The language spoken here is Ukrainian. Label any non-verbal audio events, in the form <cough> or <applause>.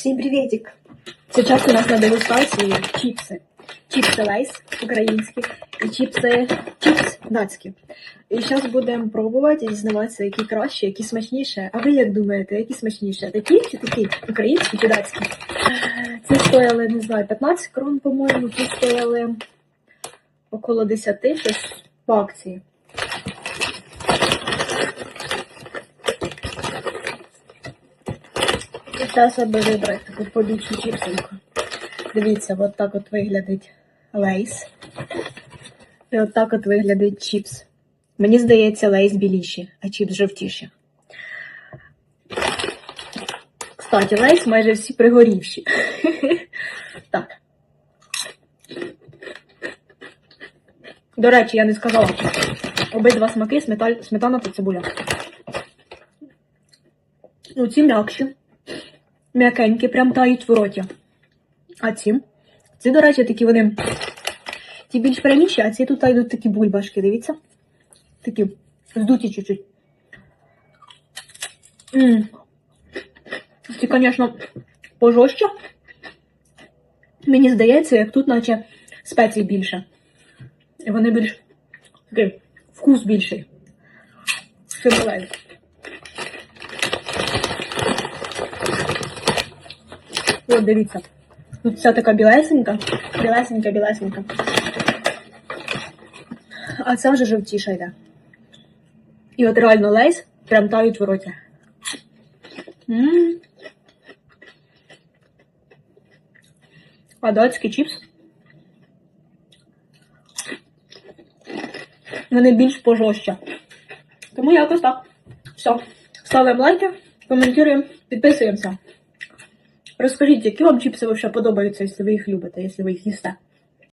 Всем приветик! Сейчас у нас на дегустації чипси. Чипси Лейс українські і чипси чипс датські. І зараз будемо пробувати і дізнаватися, які краще, які смачніше. А ви як думаєте, які смачніше? Такі чи такі? Українські чи датські? Ці стояли, не знаю, 15 крон, по-моєму, ці стояли около 10 щось по акції. Зараз аби вибрати таку побільшу чіпсинку. Дивіться, от так от виглядить лейс. І от так от виглядить чіпс. Мені здається, лейс біліші, а чіпс жовтіші. Кстати, лейс майже всі пригорівші. <laughs> Так. До речі, я не сказала. Обидва смаки сметана та цибуля. Ну, ці м'якші. М'якенькі, прям тають в роті. А ці? Ці, до речі, такі вони. Ті більш пряміші, а ці тут йдуть такі бульбашки, дивіться. Такі здуті чуть-чуть. Ці, звісно, пожорстче. Мені здається, як тут, наче спецій більше. І вони більш такий вкус більший. Шибалей. От дивіться. Тут вся така білесенька, білесенька, білесенька. А це вже жовтіша йде. І от реально лейс прям тають в роті. М. А датський чіпс. Вони більш пожорстче. Тому якось так. Все. Ставимо лайки, коментуємо, підписуємося. Розкажіть, які вам чіпси вообще подобаються, якщо ви їх любите, якщо ви їх їсте.